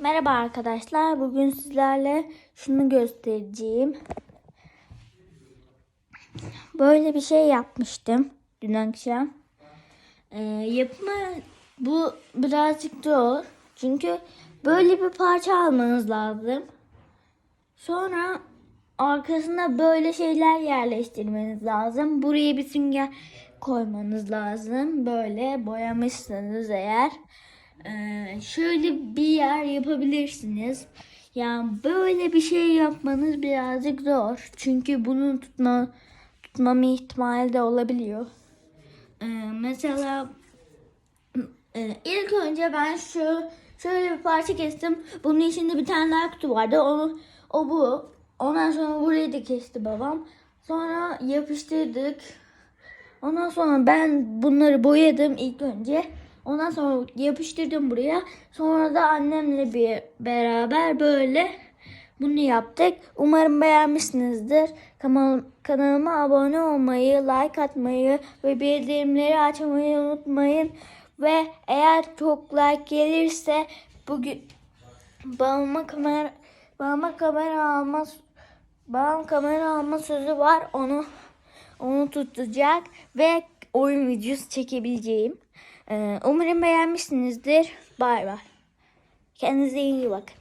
Merhaba arkadaşlar. Bugün sizlerle şunu göstereceğim. Böyle bir şey yapmıştım dün akşam. Ee, yapımı bu birazcık zor. Çünkü böyle bir parça almanız lazım. Sonra arkasına böyle şeyler yerleştirmeniz lazım. Buraya bir sünger koymanız lazım. Böyle boyamışsınız eğer. Ee, şöyle bir yer yapabilirsiniz. Yani böyle bir şey yapmanız birazcık zor. Çünkü bunun tutma tutmama ihtimali de olabiliyor. Ee, mesela e, ilk önce ben şu şöyle bir parça kestim. Bunun içinde bir tane daha kutu vardı. Onu o bu. Ondan sonra burayı da kesti babam. Sonra yapıştırdık. Ondan sonra ben bunları boyadım ilk önce. Ondan sonra yapıştırdım buraya. Sonra da annemle bir beraber böyle bunu yaptık. Umarım beğenmişsinizdir. Kanal, kanalıma abone olmayı, like atmayı ve bildirimleri açmayı unutmayın. Ve eğer çok like gelirse bugün babama kamera babama kamera alma babam kamera alma sözü var. Onu onu tutacak ve oyun videosu çekebileceğim. Ee, umarım beğenmişsinizdir. Bay bay. Kendinize iyi bakın.